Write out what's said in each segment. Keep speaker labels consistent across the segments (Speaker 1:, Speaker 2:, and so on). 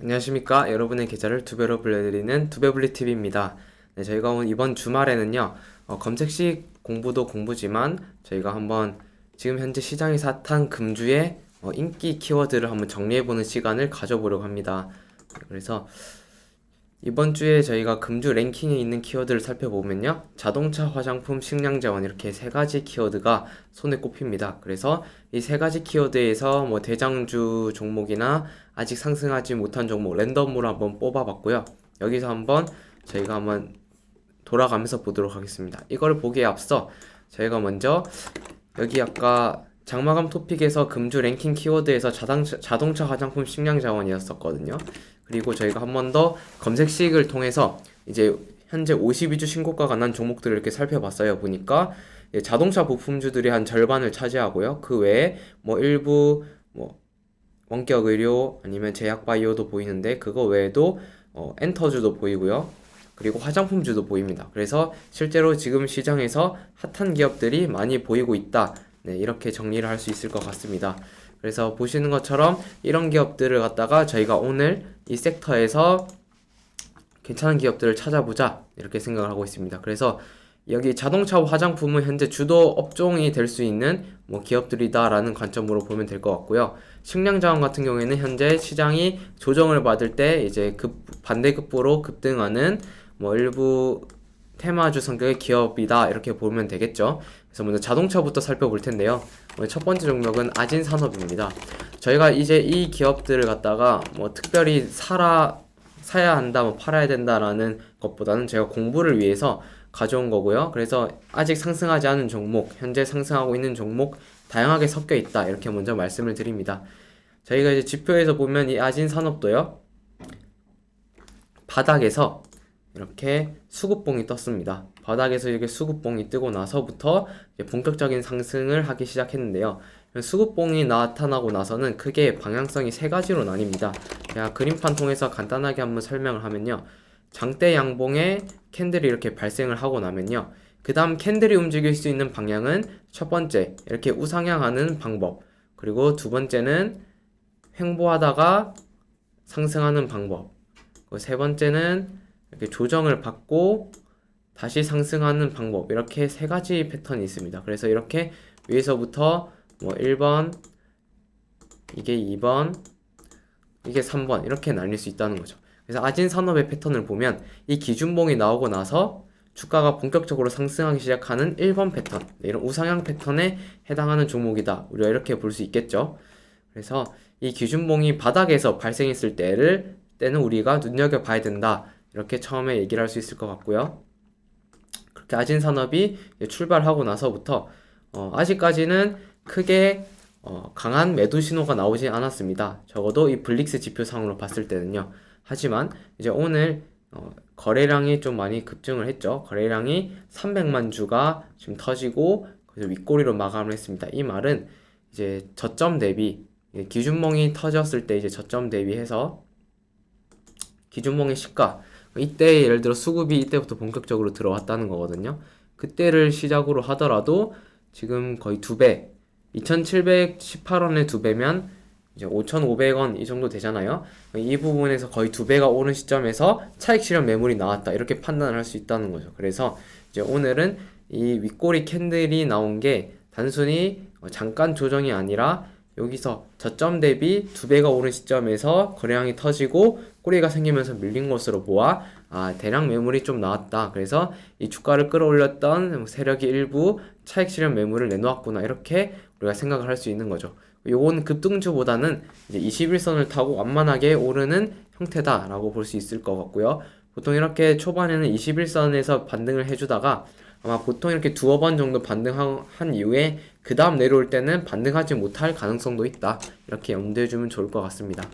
Speaker 1: 안녕하십니까. 여러분의 계좌를 두 배로 불려드리는 두배불리 TV입니다. 네, 저희가 오늘 이번 주말에는요, 어, 검색식 공부도 공부지만 저희가 한번 지금 현재 시장이 핫한 금주의 어, 인기 키워드를 한번 정리해보는 시간을 가져보려고 합니다. 네, 그래서 이번 주에 저희가 금주 랭킹에 있는 키워드를 살펴보면요. 자동차, 화장품, 식량자원 이렇게 세 가지 키워드가 손에 꼽힙니다. 그래서 이 세 가지 키워드에서 뭐 대장주 종목이나 아직 상승하지 못한 종목 랜덤으로 한번 뽑아봤고요. 여기서 한번 저희가 한번 돌아가면서 보도록 하겠습니다. 이걸 보기에 앞서 저희가 먼저 여기 아까 장마감 토픽에서 금주 랭킹 키워드에서 자동차, 자동차 화장품 식량 자원이었었거든요. 그리고 저희가 한 번 더 검색식을 통해서 이제 현재 52주 신고가가 난 종목들을 이렇게 살펴봤어요. 보니까 이제 자동차 부품주들이 한 절반을 차지하고요. 그 외에 뭐 일부 뭐 원격 의료 아니면 제약 바이오도 보이는데 그거 외에도 어, 엔터주도 보이고요. 그리고 화장품주도 보입니다. 그래서 실제로 지금 시장에서 핫한 기업들이 많이 보이고 있다. 네, 이렇게 정리를 할 수 있을 것 같습니다. 그래서 보시는 것처럼 이런 기업들을 갖다가 저희가 오늘 이 섹터에서 괜찮은 기업들을 찾아보자 이렇게 생각을 하고 있습니다. 그래서 여기 자동차 화장품은 현재 주도 업종이 될 수 있는 뭐 기업들이다라는 관점으로 보면 될 것 같고요. 식량자원 같은 경우에는 현재 시장이 조정을 받을 때 이제 급 반대급부로 급등하는 뭐 일부 테마주 성격의 기업이다 이렇게 보면 되겠죠. 그래서 먼저 자동차부터 살펴볼 텐데요. 오늘 첫 번째 종목은 아진산업입니다. 저희가 이제 이 기업들을 갖다가 뭐 특별히 사라 사야 한다, 뭐 팔아야 된다라는 것보다는 제가 공부를 위해서 가져온 거고요. 그래서 아직 상승하지 않은 종목, 현재 상승하고 있는 종목 다양하게 섞여 있다. 이렇게 먼저 말씀을 드립니다. 저희가 이제 지표에서 보면 이 아진 산업도요. 바닥에서 이렇게 수급봉이 떴습니다. 바닥에서 이렇게 수급봉이 뜨고 나서부터 본격적인 상승을 하기 시작했는데요. 수급봉이 나타나고 나서는 크게 방향성이 세 가지로 나뉩니다. 제가 그림판 통해서 간단하게 한번 설명을 하면요. 장대 양봉에 캔들이 이렇게 발생을 하고 나면요. 그 다음 캔들이 움직일 수 있는 방향은 첫 번째, 이렇게 우상향하는 방법. 그리고 두 번째는 횡보하다가 상승하는 방법. 세 번째는 이렇게 조정을 받고 다시 상승하는 방법. 이렇게 세 가지 패턴이 있습니다. 그래서 이렇게 위에서부터 뭐 1번, 이게 2번, 이게 3번. 이렇게 나뉠 수 있다는 거죠. 그래서 아진 산업의 패턴을 보면 이 기준봉이 나오고 나서 주가가 본격적으로 상승하기 시작하는 1번 패턴, 네, 이런 우상향 패턴에 해당하는 종목이다. 우리가 이렇게 볼 수 있겠죠. 그래서 이 기준봉이 바닥에서 발생했을 때를 때는 우리가 눈여겨 봐야 된다. 이렇게 처음에 얘기를 할 수 있을 것 같고요. 그렇게 아진 산업이 출발하고 나서부터 어, 아직까지는 크게 어, 강한 매도 신호가 나오지 않았습니다. 적어도 이 블릭스 지표상으로 봤을 때는요. 하지만 이제 오늘 어, 거래량이 좀 많이 급증을 했죠. 거래량이 300만 주가 지금 터지고 그래서 윗꼬리로 마감을 했습니다. 이 말은 이제 저점 대비 기준봉이 터졌을 때 이제 저점 대비해서 기준봉의 시가 이때 예를 들어 수급이 이때부터 본격적으로 들어왔다는 거거든요. 그때를 시작으로 하더라도 지금 거의 두 배, 2,718원에 두 배면 이제 5,500원 이 정도 되잖아요. 이 부분에서 거의 두 배가 오른 시점에서 차익 실현 매물이 나왔다. 이렇게 판단을 할 수 있다는 거죠. 그래서 이제 오늘은 이 윗꼬리 캔들이 나온 게 단순히 잠깐 조정이 아니라 여기서 저점 대비 두 배가 오른 시점에서 거래량이 터지고 꼬리가 생기면서 밀린 것으로 보아 아 대량 매물이 좀 나왔다. 그래서 이 주가를 끌어올렸던 세력이 일부 차익 실현 매물을 내놓았구나 이렇게 우리가 생각을 할 수 있는 거죠. 요건 급등주보다는 이제 21선을 타고 완만하게 오르는 형태다라고 볼 수 있을 것 같고요. 보통 이렇게 초반에는 21선에서 반등을 해주다가 아마 보통 이렇게 두어 번 정도 반등한 이후에 그 다음 내려올 때는 반등하지 못할 가능성도 있다. 이렇게 염두해 주면 좋을 것 같습니다.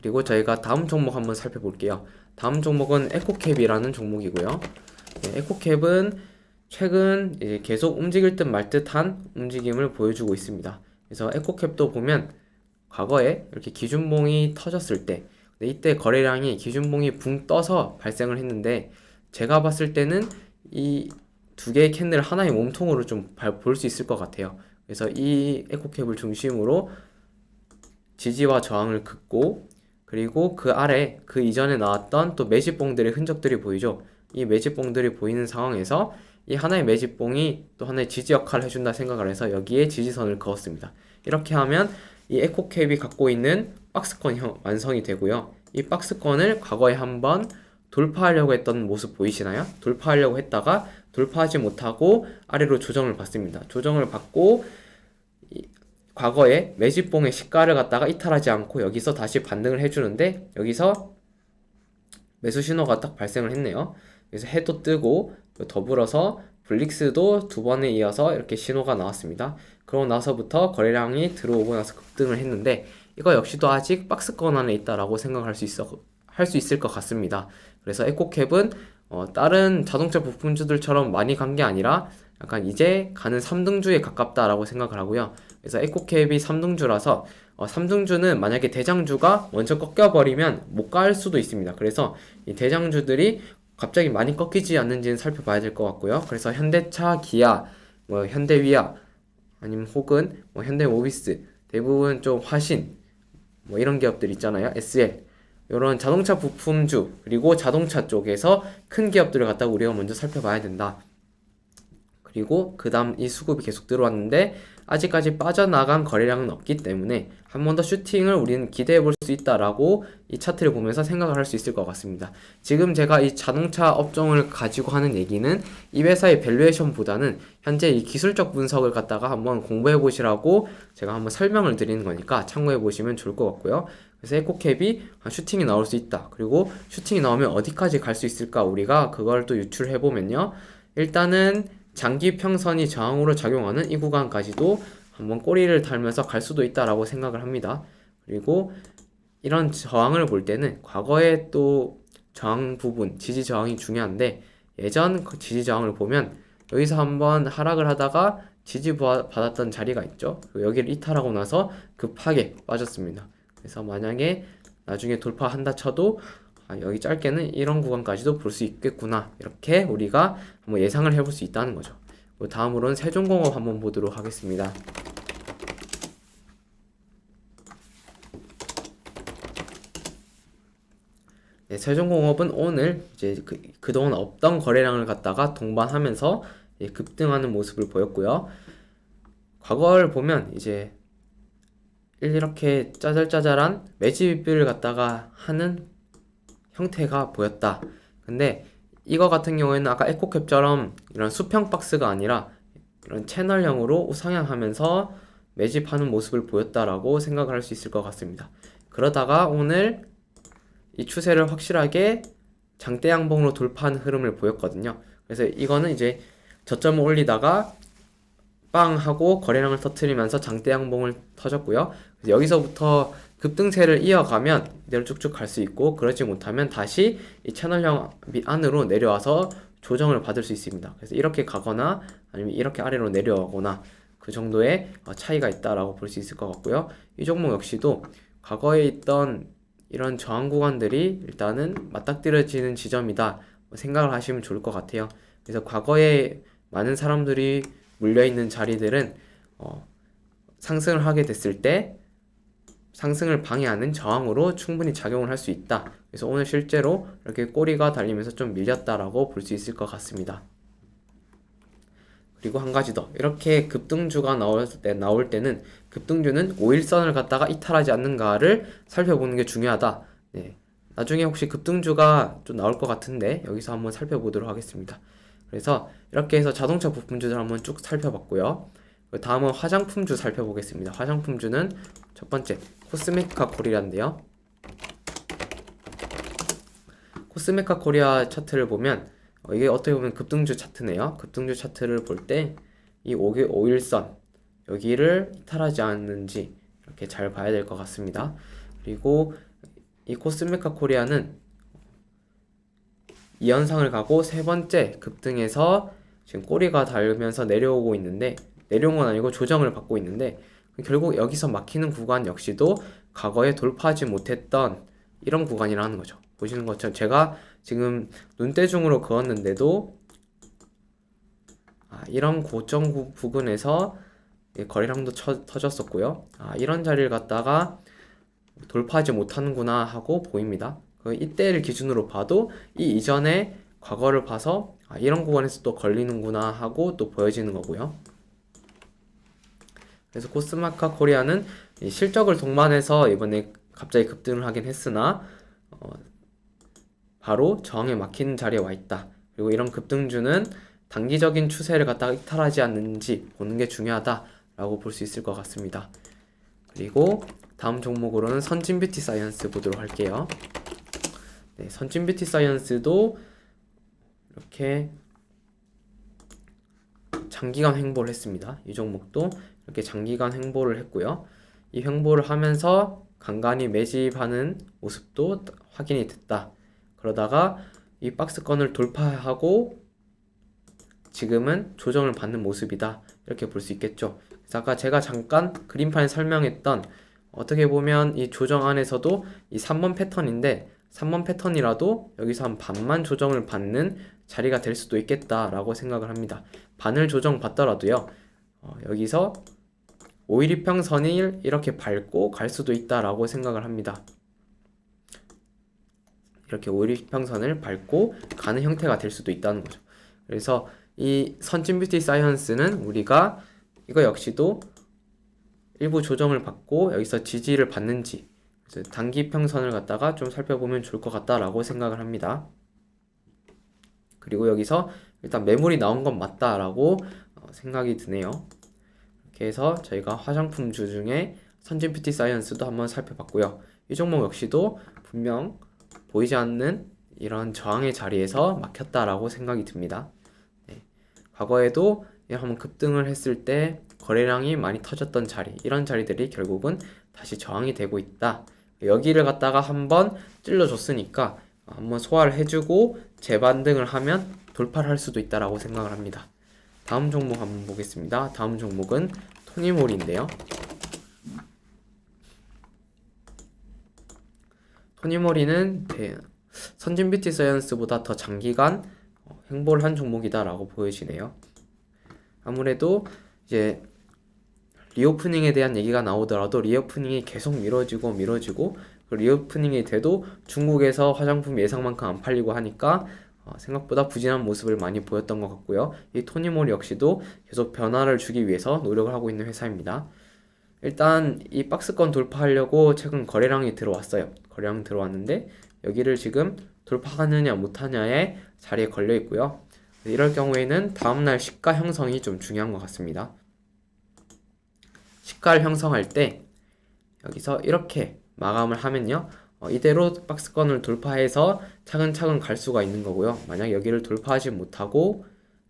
Speaker 1: 그리고 저희가 다음 종목 한번 살펴볼게요. 다음 종목은 에코캡이라는 종목이고요. 네, 에코캡은 최근 계속 움직일 듯 말 듯한 움직임을 보여주고 있습니다. 그래서 에코캡도 보면 과거에 이렇게 기준봉이 터졌을 때 이때 거래량이 기준봉이 붕 떠서 발생을 했는데 제가 봤을 때는 이 두 개의 캔들 하나의 몸통으로 좀 볼 수 있을 것 같아요. 그래서 이 에코캡을 중심으로 지지와 저항을 긋고 그리고 그 아래 그 이전에 나왔던 또 매집봉들의 흔적들이 보이죠. 이 매집봉들이 보이는 상황에서 이 하나의 매집봉이 또 하나의 지지 역할을 해준다 생각을 해서 여기에 지지선을 그었습니다. 이렇게 하면 이 에코캡이 갖고 있는 박스권이 완성이 되고요. 이 박스권을 과거에 한번 돌파하려고 했던 모습 보이시나요? 돌파하려고 했다가 돌파하지 못하고 아래로 조정을 받습니다. 조정을 받고 이- 과거에 매집봉의 시가를 갖다가 이탈하지 않고 여기서 다시 반등을 해주는데 여기서 매수 신호가 딱 발생을 했네요. 그래서 해도 뜨고 더불어서 블릭스도 두 번에 이어서 이렇게 신호가 나왔습니다. 그러고 나서부터 거래량이 들어오고 나서 급등을 했는데 이거 역시도 아직 박스권 안에 있다라고 생각할 수 있어 할 수 있을 것 같습니다. 그래서 에코캡은 어, 다른 자동차 부품주들처럼 많이 간 게 아니라 약간 이제 가는 3등주에 가깝다라고 생각을 하고요. 그래서 에코캡이 3등주라서 어, 3등주는 만약에 대장주가 먼저 꺾여버리면 못 갈 수도 있습니다. 그래서 이 대장주들이 갑자기 많이 꺾이지 않는지는 살펴봐야 될 것 같고요. 그래서 현대차, 기아, 뭐 현대위아 아니면 혹은 뭐 현대모비스 대부분 좀 화신 뭐 이런 기업들 있잖아요. SL 이런 자동차 부품주 그리고 자동차 쪽에서 큰 기업들을 갖다가 우리가 먼저 살펴봐야 된다. 그리고 그 다음 이 수급이 계속 들어왔는데 아직까지 빠져나간 거래량은 없기 때문에 한 번 더 슈팅을 우리는 기대해 볼 수 있다라고 이 차트를 보면서 생각을 할 수 있을 것 같습니다. 지금 제가 이 자동차 업종을 가지고 하는 얘기는 이 회사의 밸류에이션보다는 현재 이 기술적 분석을 갖다가 한번 공부해 보시라고 제가 한번 설명을 드리는 거니까 참고해 보시면 좋을 것 같고요. 그래서 에코캡이 슈팅이 나올 수 있다. 그리고 슈팅이 나오면 어디까지 갈 수 있을까? 우리가 그걸 또 유출해 보면요. 일단은 장기 평선이 저항으로 작용하는 이 구간까지도 한번 꼬리를 달면서 갈 수도 있다라고 생각을 합니다. 그리고 이런 저항을 볼 때는 과거에 또 저항 부분, 지지 저항이 중요한데 예전 그 지지 저항을 보면 여기서 한번 하락을 하다가 지지 바- 받았던 자리가 있죠. 여기를 이탈하고 나서 급하게 빠졌습니다. 그래서 만약에 나중에 돌파한다 쳐도 아, 여기 짧게는 이런 구간까지도 볼 수 있겠구나. 이렇게 우리가 한번 예상을 해볼 수 있다는 거죠. 그리고 다음으로는 세종공업 한번 보도록 하겠습니다. 네, 세종공업은 오늘 이제 그, 그동안 없던 거래량을 갖다가 동반하면서 예, 급등하는 모습을 보였고요. 과거를 보면 이제 이렇게 짜잘짜잘한 매집을 갖다가 하는 형태가 보였다. 근데 이거 같은 경우에는 아까 에코캡처럼 이런 수평 박스가 아니라 이런 채널형으로 상향하면서 매집하는 모습을 보였다라고 생각을 할 수 있을 것 같습니다. 그러다가 오늘 이 추세를 확실하게 장대 양봉으로 돌파하는 흐름을 보였거든요. 그래서 이거는 이제 저점을 올리다가 빵 하고 거래량을 터트리면서 장대 양봉을 터졌고요. 여기서부터 급등세를 이어가면 이대로 쭉쭉 갈 수 있고 그러지 못하면 다시 이 채널형 밑 안으로 내려와서 조정을 받을 수 있습니다. 그래서 이렇게 가거나 아니면 이렇게 아래로 내려오거나 그 정도의 어, 차이가 있다라고 볼 수 있을 것 같고요. 이 종목 역시도 과거에 있던 이런 저항 구간들이 일단은 맞닥뜨려지는 지점이다 뭐 생각을 하시면 좋을 것 같아요. 그래서 과거에 많은 사람들이 물려 있는 자리들은 어, 상승을 하게 됐을 때 상승을 방해하는 저항으로 충분히 작용을 할 수 있다. 그래서 오늘 실제로 이렇게 꼬리가 달리면서 좀 밀렸다라고 볼 수 있을 것 같습니다. 그리고 한 가지 더 이렇게 급등주가 나올 때 나올 때는 급등주는 5일선을 갖다가 이탈하지 않는가를 살펴보는 게 중요하다. 네. 나중에 혹시 급등주가 좀 나올 것 같은데 여기서 한번 살펴보도록 하겠습니다. 그래서 이렇게 해서 자동차 부품주들 한번 쭉 살펴봤고요. 그 다음은 화장품주 살펴보겠습니다. 화장품주는 첫 번째 코스메카 코리아인데요. 코스메카 코리아 차트를 보면 어, 이게 어떻게 보면 급등주 차트네요. 급등주 차트를 볼 때 이 5일선 여기를 이탈하지 않는지 이렇게 잘 봐야 될 것 같습니다. 그리고 이 코스메카 코리아는 이 현상을 가고 세 번째 급등에서 지금 꼬리가 닳으면서 내려오고 있는데 내려온 건 아니고 조정을 받고 있는데 결국 여기서 막히는 구간 역시도 과거에 돌파하지 못했던 이런 구간이라는 거죠. 보시는 것처럼 제가 지금 눈대중으로 그었는데도 아, 이런 고점 구- 부근에서 예, 거래량도 쳐, 터졌었고요. 아, 이런 자리를 갖다가 돌파하지 못하는구나 하고 보입니다. 그 이때를 기준으로 봐도 이 이전에 과거를 봐서 아, 이런 구간에서 또 걸리는구나 하고 또 보여지는 거고요. 그래서 코스마카 코리아는 이 실적을 동반해서 이번에 갑자기 급등을 하긴 했으나 어, 바로 저항에 막히는 자리에 와 있다. 그리고 이런 급등주는 단기적인 추세를 갖다가 이탈하지 않는지 보는 게 중요하다라고 볼 수 있을 것 같습니다. 그리고 다음 종목으로는 선진 뷰티 사이언스 보도록 할게요. 네, 선진 뷰티 사이언스도 이렇게 장기간 횡보를 했습니다. 이 종목도 이렇게 장기간 횡보를 했고요. 이 횡보를 하면서 간간히 매집하는 모습도 확인이 됐다. 그러다가 이 박스권을 돌파하고 지금은 조정을 받는 모습이다. 이렇게 볼 수 있겠죠. 아까 제가 잠깐 그림판에 설명했던 어떻게 보면 이 조정 안에서도 이 3번 패턴인데 3번 패턴이라도 여기서 한 반만 조정을 받는 자리가 될 수도 있겠다라고 생각을 합니다. 반을 조정 받더라도요. 어, 여기서 5일이평선을 이렇게 밟고 갈 수도 있다라고 생각을 합니다. 이렇게 5일이평선을 밟고 가는 형태가 될 수도 있다는 거죠. 그래서 이 선진 뷰티 사이언스는 우리가 이거 역시도 일부 조정을 받고 여기서 지지를 받는지 단기 평선을 갖다가 좀 살펴보면 좋을 것 같다라고 생각을 합니다. 그리고 여기서 일단 매물이 나온 건 맞다라고 어, 생각이 드네요. 해서 저희가 화장품주 중에 선진 뷰티 사이언스도 한번 살펴봤고요. 이 종목 역시도 분명 보이지 않는 이런 저항의 자리에서 막혔다라고 생각이 듭니다. 네. 과거에도 한번 급등을 했을 때 거래량이 많이 터졌던 자리, 이런 자리들이 결국은 다시 저항이 되고 있다. 여기를 갖다가 한번 찔러줬으니까 한번 소화를 해주고 재반등을 하면 돌파를 할 수도 있다라고 생각을 합니다. 다음 종목 한번 보겠습니다. 다음 종목은 토니몰인데요. 토니모리는 대- 선진 뷰티 사이언스보다 더 장기간 어, 횡보를 한 종목이다라고 보여지네요. 아무래도 이제 리오프닝에 대한 얘기가 나오더라도 리오프닝이 계속 미뤄지고 미뤄지고 그 리오프닝이 돼도 중국에서 화장품 예상만큼 안 팔리고 하니까 어, 생각보다 부진한 모습을 많이 보였던 것 같고요. 이 토니몰 역시도 계속 변화를 주기 위해서 노력을 하고 있는 회사입니다. 일단 이 박스권 돌파하려고 최근 거래량이 들어왔어요. 거래량 들어왔는데 여기를 지금 돌파하느냐 못하냐의 자리에 걸려 있고요. 이럴 경우에는 다음날 시가 형성이 좀 중요한 것 같습니다. 시가를 형성할 때 여기서 이렇게 마감을 하면요. 어, 이대로 박스권을 돌파해서 차근차근 갈 수가 있는 거고요. 만약 여기를 돌파하지 못하고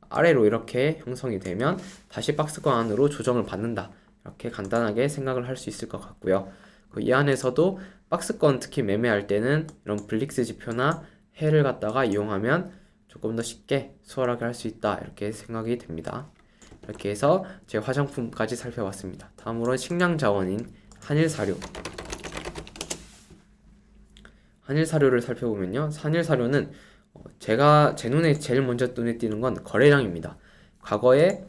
Speaker 1: 아래로 이렇게 형성이 되면 다시 박스권 안으로 조정을 받는다. 이렇게 간단하게 생각을 할 수 있을 것 같고요. 그이 안에서도 박스권 특히 매매할 때는 이런 블릭스 지표나 해를 갖다가 이용하면 조금 더 쉽게 수월하게 할 수 있다. 이렇게 생각이 됩니다. 이렇게 해서 제 화장품까지 살펴봤습니다. 다음으로 식량 자원인 한일 사료. 한일 사료를 살펴보면요. 한일 사료는 어, 제가 제 눈에 제일 먼저 눈에 띄는 건 거래량입니다. 과거에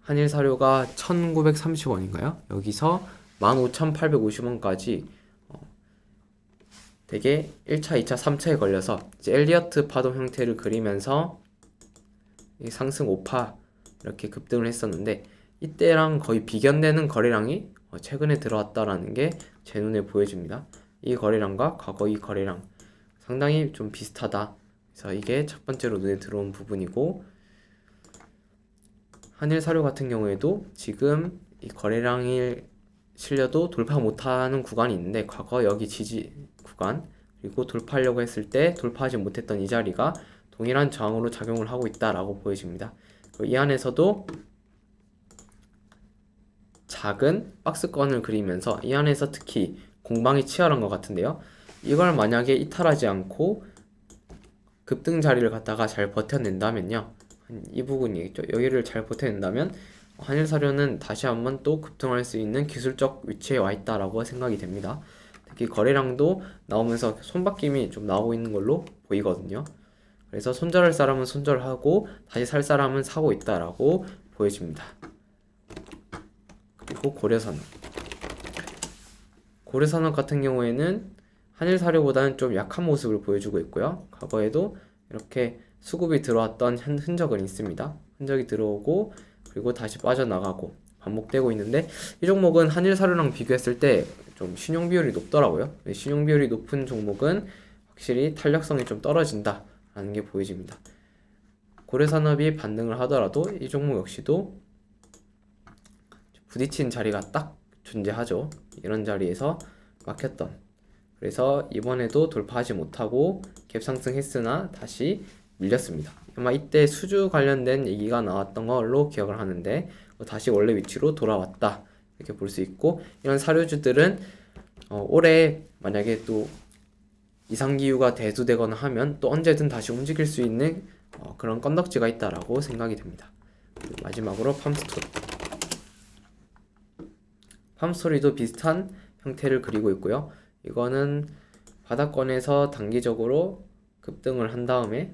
Speaker 1: 한일 사료가 1930원인가요? 여기서 15,850원까지 어, 되게 1차, 2차, 3차에 걸려서 엘리어트 파동 형태를 그리면서 이 상승 5파 이렇게 급등을 했었는데 이때랑 거의 비견되는 거래량이 어, 최근에 들어왔다라는 게 제 눈에 보여집니다. 이 거래량과 과거 이 거래량 상당히 좀 비슷하다. 그래서 이게 첫 번째로 눈에 들어온 부분이고 한일 사료 같은 경우에도 지금 이 거래량이 실려도 돌파 못하는 구간이 있는데 과거 여기 지지 구간 그리고 돌파하려고 했을 때 돌파하지 못했던 이 자리가 동일한 저항으로 작용을 하고 있다라고 보여집니다. 이 안에서도 작은 박스권을 그리면서 이 안에서 특히 공방이 치열한 것 같은데요. 이걸 만약에 이탈하지 않고 급등 자리를 갖다가 잘 버텨낸다면요. 한이 부분이겠죠. 여기를 잘 버텨낸다면 한일 사료는 다시 한번 또 급등할 수 있는 기술적 위치에 와 있다라고 생각이 됩니다. 특히 거래량도 나오면서 손바뀜이 좀 나오고 있는 걸로 보이거든요. 그래서 손절할 사람은 손절하고 다시 살 사람은 사고 있다라고 보여집니다. 그리고 고려선. 고래산업 같은 경우에는 한일 사료보다는 좀 약한 모습을 보여주고 있고요. 과거에도 이렇게 수급이 들어왔던 흔- 흔적은 있습니다. 흔적이 들어오고 그리고 다시 빠져나가고 반복되고 있는데 이 종목은 한일 사료랑 비교했을 때 좀 신용 비율이 높더라고요. 네, 신용 비율이 높은 종목은 확실히 탄력성이 좀 떨어진다라는 게 보여집니다. 고래산업이 반등을 하더라도 이 종목 역시도 부딪힌 자리가 딱 존재하죠. 이런 자리에서 막혔던. 그래서 이번에도 돌파하지 못하고 갭 상승했으나 다시 밀렸습니다. 아마 이때 수주 관련된 얘기가 나왔던 걸로 기억을 하는데 어, 다시 원래 위치로 돌아왔다 이렇게 볼 수 있고 이런 사료주들은 어, 올해 만약에 또 이상기후가 대두되거나 하면 또 언제든 다시 움직일 수 있는 어, 그런 건덕지가 있다라고 생각이 됩니다. 마지막으로 팜스토리. 팜스토리도 비슷한 형태를 그리고 있고요. 이거는 바닥권에서 단기적으로 급등을 한 다음에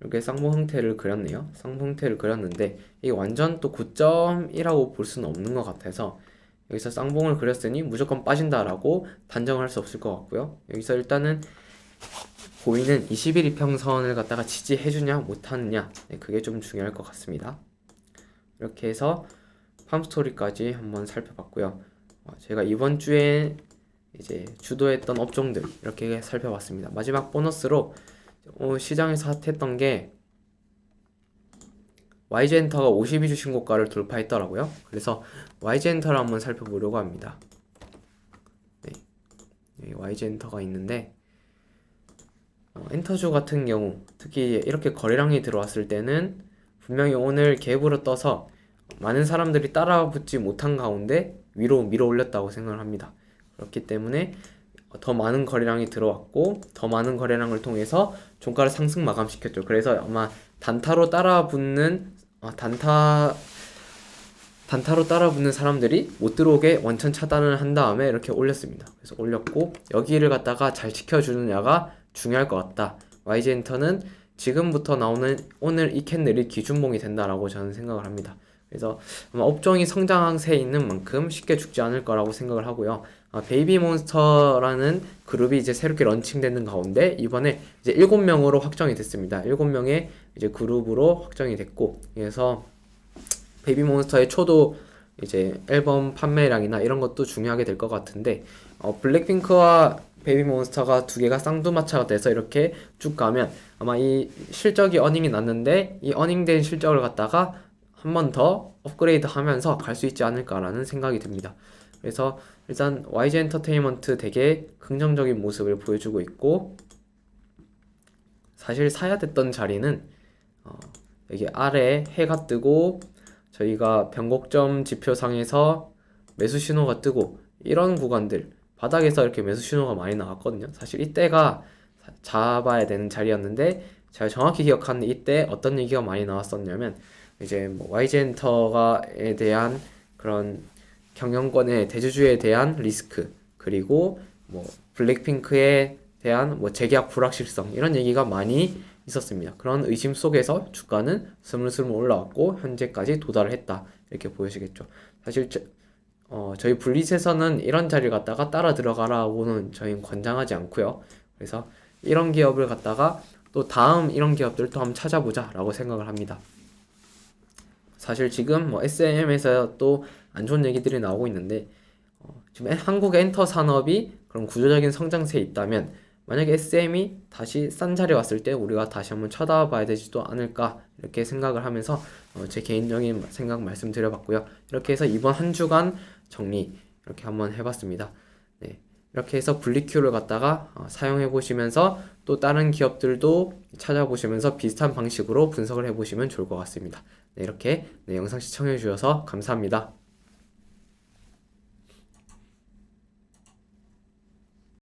Speaker 1: 이렇게 쌍봉 형태를 그렸네요. 쌍봉 형태를 그렸는데 이게 완전 또 9.1이라고 볼 수는 없는 것 같아서 여기서 쌍봉을 그렸으니 무조건 빠진다라고 단정할 수 없을 것 같고요. 여기서 일단은 보이는 21 이평선을 갖다가 지지해주냐 못하느냐 네, 그게 좀 중요할 것 같습니다. 이렇게 해서 팜스토리까지 한번 살펴봤고요. 어, 제가 이번 주에 이제 주도했던 업종들 이렇게 살펴봤습니다. 마지막 보너스로 어, 시장에서 핫했던 게 YG엔터가 52주 신고가를 돌파했더라고요. 그래서 YG엔터를 한번 살펴보려고 합니다. 네, 여기 YG엔터가 있는데 어, 엔터주 같은 경우 특히 이렇게 거래량이 들어왔을 때는 분명히 오늘 갭으로 떠서 많은 사람들이 따라붙지 못한 가운데 위로 밀어 올렸다고 생각을 합니다. 그렇기 때문에 더 많은 거래량이 들어왔고 더 많은 거래량을 통해서 종가를 상승 마감시켰죠. 그래서 아마 단타로 따라붙는 아, 단타 단타로 따라붙는 사람들이 못 들어오게 원천 차단을 한 다음에 이렇게 올렸습니다. 그래서 올렸고 여기를 갖다가 잘 지켜주느냐가 중요할 것 같다. YG엔터는 지금부터 나오는 오늘 이 캔들이 기준봉이 된다라고 저는 생각을 합니다. 그래서 업종이 성장세에 있는 만큼 쉽게 죽지 않을 거라고 생각을 하고요. 아, 베이비몬스터라는 그룹이 이제 새롭게 런칭되는 가운데 이번에 이제 7명으로 확정이 됐습니다. 7명의 이제 그룹으로 확정이 됐고 그래서 베이비몬스터의 초도 이제 앨범 판매량이나 이런 것도 중요하게 될 것 같은데 어, 블랙핑크와 베이비몬스터가 두 개가 쌍두마차가 돼서 이렇게 쭉 가면 아마 이 실적이 어닝이 났는데 이 어닝된 실적을 갖다가 한 번 더 업그레이드 하면서 갈 수 있지 않을까라는 생각이 듭니다. 그래서 일단 YG 엔터테인먼트 되게 긍정적인 모습을 보여주고 있고 사실 사야 됐던 자리는 어, 여기 아래 해가 뜨고 저희가 변곡점 지표상에서 매수 신호가 뜨고 이런 구간들 바닥에서 이렇게 매수 신호가 많이 나왔거든요. 사실 이때가 사- 잡아야 되는 자리였는데 제가 정확히 기억하는 이때 어떤 얘기가 많이 나왔었냐면 이제 뭐 YG엔터가에 대한 그런 경영권의 대주주에 대한 리스크 그리고 뭐 블랙핑크에 대한 뭐 재계약 불확실성 이런 얘기가 많이 있었습니다. 그런 의심 속에서 주가는 스물스물 올라왔고 현재까지 도달을 했다 이렇게 보여지겠죠. 사실 저, 어, 저희 블리츠에서는 이런 자리를 갖다가 따라 들어가라고는 저희는 권장하지 않고요. 그래서 이런 기업을 갖다가 또 다음 이런 기업들 또 한번 찾아보자라고 생각을 합니다. 사실 지금 뭐 SM에서 또 안 좋은 얘기들이 나오고 있는데 어, 지금 에- 한국 엔터 산업이 그런 구조적인 성장세에 있다면 만약에 SM이 다시 싼 자리에 왔을 때 우리가 다시 한번 쳐다봐야 되지도 않을까 이렇게 생각을 하면서 어, 제 개인적인 생각 말씀드려봤고요. 이렇게 해서 이번 한 주간 정리 이렇게 한번 해봤습니다. 네. 이렇게 해서 블리큐를 갖다가 어, 사용해 보시면서 또 다른 기업들도 찾아보시면서 비슷한 방식으로 분석을 해 보시면 좋을 것 같습니다. 네, 이렇게 네, 영상 시청해 주셔서 감사합니다.